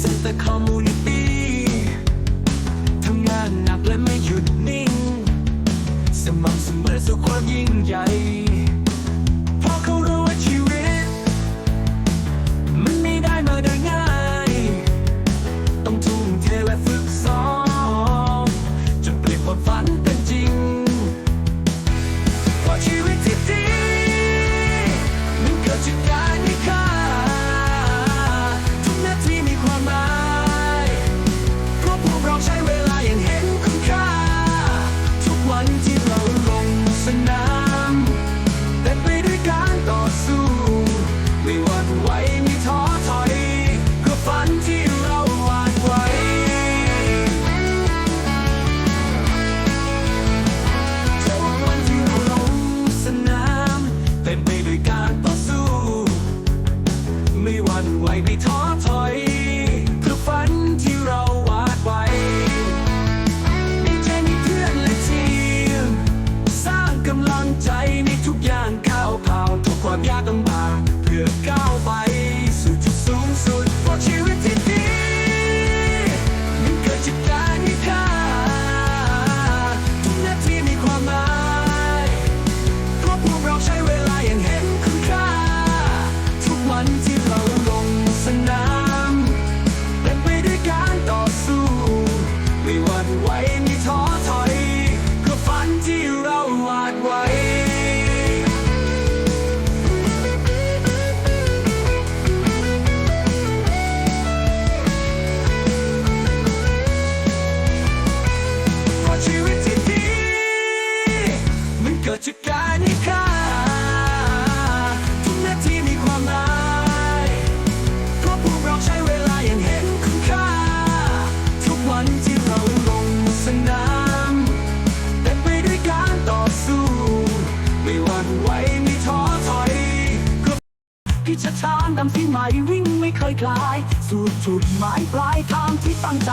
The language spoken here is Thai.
เซ็นเตอร์คอมมูนิตี้ทำงานหนักและไม่หยุดนิ่ง สม่ำเสมอสู่ความยิ่งใหญ่ อนไหวไม่ท้อถอย เพื่อฝันที่เราวาดไว้มีใจมีเพื่อนและทีม สร้างกำลังใจในทุกอย่างก้าวผ่านทุกความยากลำบากเพื่อก้าวไป พิชชานนำที่ใหม่วิ่งไม่เคยคลาย สู่จุดหมายปลายทางที่ตั้งใจ